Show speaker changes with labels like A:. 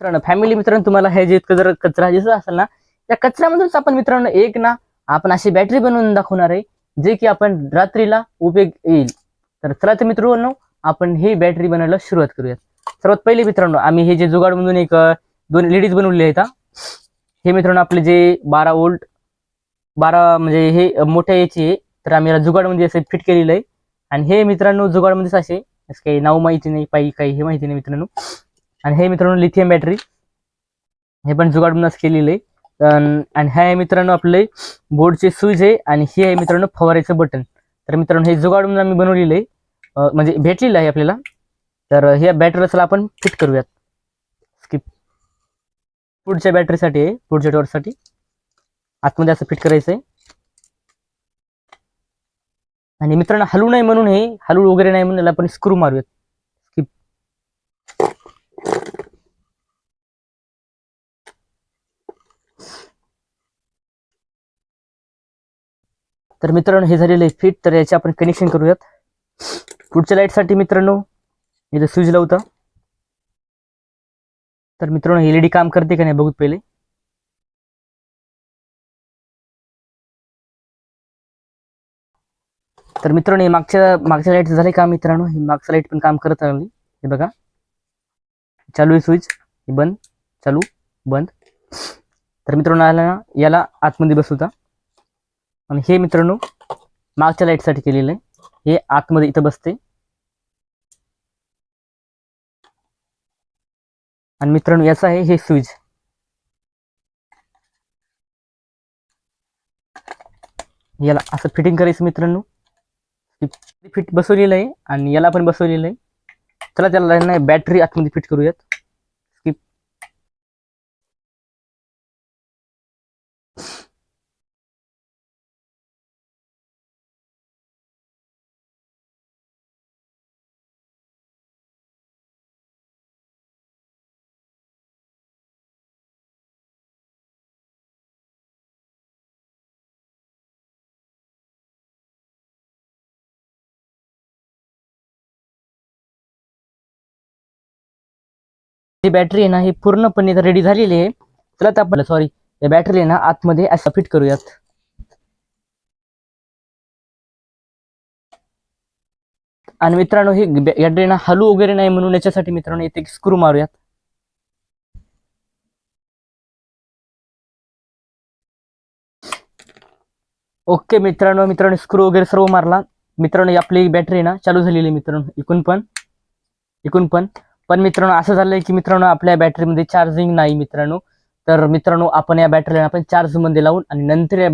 A: मित्रांनो फॅमिली मित्रांनो तुम्हाला हे जे इतकं जर कचरा दिसत असेल ना त्या कचऱ्यामधूनच आपण मित्रांनो एक ना आपण अशी बॅटरी बनवून दाखवणार आहे जे की आपण रात्रीला उपयोग येईल. तर चला तर मित्रांनो आपण ही बॅटरी बनवायला सुरुवात करूयात. सर्वात पहिले मित्रांनो आम्ही हे जे जुगाडमधून एक दोन लेडीज बनवले आहेत हे. मित्रांनो आपले जे बारा वोल्ट बारा म्हणजे हे मोठ्या याचे तर आम्ही याला जुगाडमध्ये असं फिट केलेलं आहे. आणि हे मित्रांनो जुगाडमध्येच असे काही नाव माहिती नाही पायी काही हे माहिती नाही मित्रांनो. आणि हे मित्रांनो लिथियम बॅटरी हे पण जुगाडूनच केलेलं आहे. आणि हे आहे मित्रांनो आपले बोर्डचे स्विच आहे आणि हे आहे मित्रांनो फवारायचं बटन तर मित्रांनो हे जुगाडून आम्ही बनवलेलं आहे. म्हणजे भेटलेलं आहे आपल्याला. तर ह्या बॅटरीला आपण फिट करूयात. स्किप पुढच्या बॅटरीसाठी आहे पुढच्या टॉर्चसाठी आतमध्ये असं फिट करायचं आहे. आणि मित्रांनो हलू नाही म्हणून हे हलू वगैरे नाही म्हणून याला आपण स्क्रू मारूयात स्किप तर मित्रांनो हे झालेलं आहे फिट तर याचे आपण कनेक्शन करूयात. पुढच्या लाईटसाठी मित्रांनो इथं स्विच लावता. तर मित्रांनो एलईडी काम करते का नाही बघूत पहिले. तर मित्रांनो हे मागच्या मागच्या लाइट झाले का मित्रांनो? ही मागच्या लाइट पण काम करत आली. हे बघा. चालू आहे स्विच हे बंद. चालू. बंद. तर मित्रांनो आला ना याला आतमध्ये बसवता. आणि हे मित्रांनो मागच्या लाईटसाठी केलेलं आहे. हे आतमध्ये इथं बसते आणि मित्रांनो याचं आहे हे स्विच याला असं फिटिंग करायचं मित्रांनो. फिट बसवलेलं आहे आणि याला पण बसवलेलं आहे. चला त्याला नाही बॅटरी आतमध्ये फिट करूयात. ही बॅटरी आहे ना ही पूर्णपणे रेडी झालेली आहे. चला तर आपण सॉरी या बॅटरी आहे ना आतमध्ये असं फिट करूयात. आणि मित्रांनो ही बॅटरी ना हलू वगैरे नाही म्हणून याच्यासाठी मित्रांनो इथे स्क्रू मारूयात. ओके मित्रांनो मित्रांनो स्क्रू वगैरे सर्व मारला. मित्रांनो आपली बॅटरी ना चालू झालेली आहे मित्रांनो इकून पण. इकून पण. पण मित्रांनो असं झालंय की मित्रांनो आपल्या बॅटरीमध्ये चार्जिंग नाही मित्रांनो. तर मित्रांनो आपण या बॅटरीला आपण चार्जमध्ये लावून आणि नंतर या